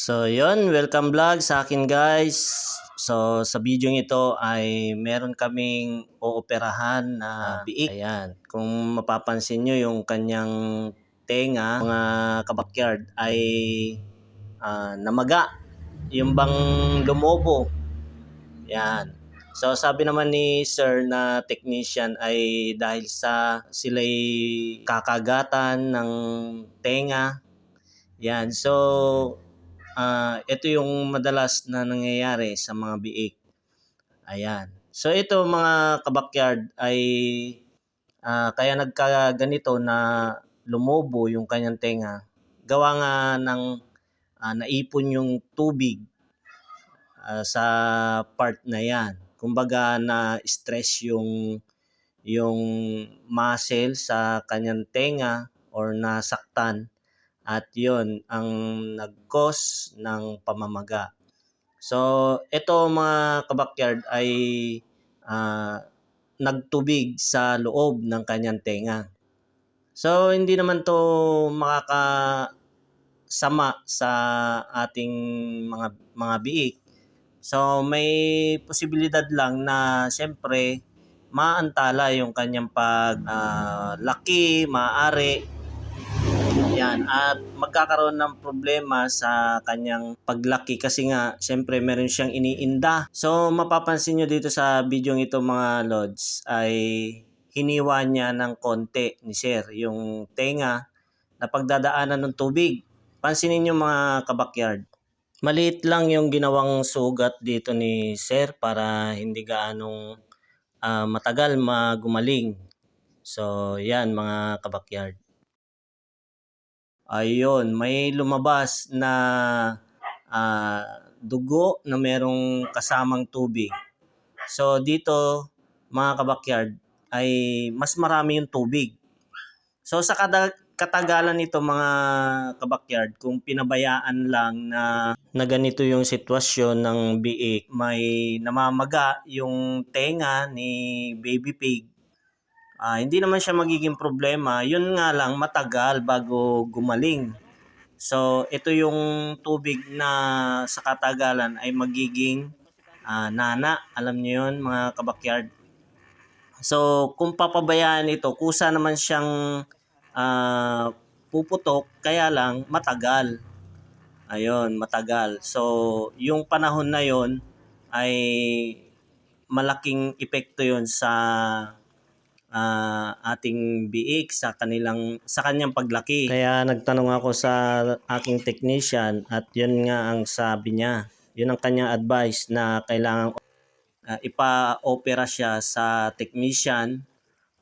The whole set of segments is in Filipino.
So, yun. Welcome vlog sa akin guys. So, sa video ito ay meron kaming ooperahan na biik. Ayan. Kung mapapansin nyo yung kanyang tenga, mga kabakyard ay ah, namaga. Yung bang lumobo. Yan. So sabi naman ni sir na technician ay dahil sa sila'y kakagatan ng tenga. Yan. So ah ito yung madalas na nangyayari sa mga biik. Ayan. So ito mga kabakyard ay ah, kaya nagkaganito na lumobo yung kanyang tenga. Gawa nga ng ah, naipon yung tubig ah, sa part na yan. Kumbaga na stress yung yung muscle sa kanyang tenga or nasaktan at yon ang nag-cause ng pamamaga. So, ito mga kabakyard ay ah, nagtubig sa loob ng kanyang tenga. So, hindi naman to makakasama sa ating mga mga biik. So, may posibilidad lang na siyempre maantala yung kanyang pag ah, laki, maaari yan. At magkakaroon ng problema sa kanyang paglaki kasi nga, syempre meron siyang iniinda. So, mapapansin nyo dito sa video ito mga lods ay hiniwa niya ng konti ni sir yung tenga na pagdadaanan ng tubig. Pansinin nyo mga kabakyard. Maliit lang yung ginawang sugat dito ni sir para hindi gaanong ah, matagal magumaling. So, yan mga kabakyard. Ayun, may lumabas na ah, dugo na merong kasamang tubig. So dito, mga kabakyard, ay mas marami yung tubig. So sa katagalan nito mga kabakyard, kung pinabayaan lang na, na ganito yung sitwasyon ng biik, may namamaga yung tenga ni baby pig, Ah, hindi naman siya magiging problema. Yun nga lang matagal bago gumaling. So, ito yung tubig na sa katagalan ay magiging ah, nana. Alam niyo yun, mga kabakyard. So, kung papabayaan ito, kusa naman siyang ah, puputok, kaya lang matagal. Ayun, matagal. So, yung panahon na yon ay malaking epekto yon sa ah, ating biik sa kanilang sa kanyang paglaki. Kaya nagtanong ako sa aking technician at yun nga ang sabi niya. Yun ang kanyang advice na kailangan ah, ipa-opera siya sa technician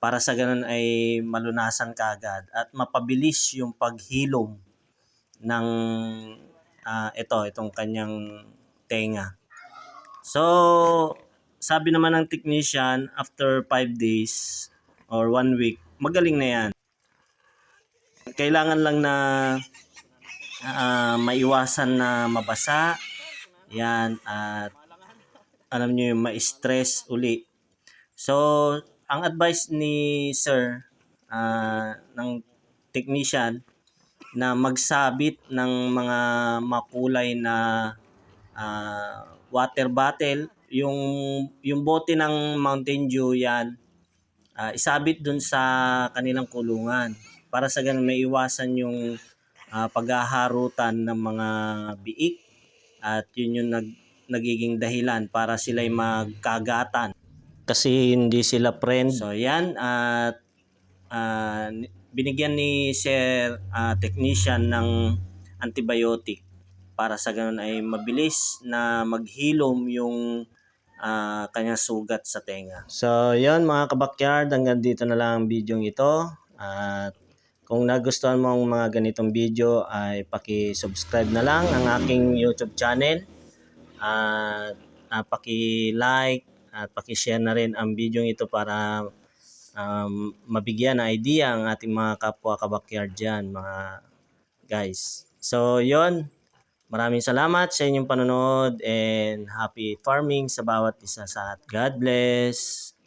para sa ganun ay malunasan kaagad at mapabilis yung paghilom ng ah, ito, itong kanyang tenga. So, sabi naman ng technician, after 5 days or 1 week, magaling na yan. Kailangan lang na ah, maiwasan na mabasa. Yan, at alam nyo yung ma-stress uli. So, ang advice ni sir ah, ng technician na magsabit ng mga makulay na ah, water bottle, yung yung bote ng Mountain Dew yan, ah, isabit dun sa kanilang kulungan para sa ganun may iwasan yung ah, paghaharutan ng mga biik at yun yung nag, nagiging dahilan para sila'y magkagatan kasi hindi sila friend. So yan at ah, binigyan ni Sir ah, technician ng antibiotic para sa ganun ay mabilis na maghilom yung ah, kanyang sugat sa tenga. So, yon mga kabakyard, hanggang dito na lang ang video ito. At kung nagustuhan mo ang mga ganitong video ay paki-subscribe na lang ang aking YouTube channel. At ah, paki-like at paki-share na rin ang video ito para um, mabigyan ng idea ang ating mga kapwa kabakyard dyan, mga guys. So, yon Maraming salamat sa inyong panonood and happy farming sa bawat isa sa at God bless.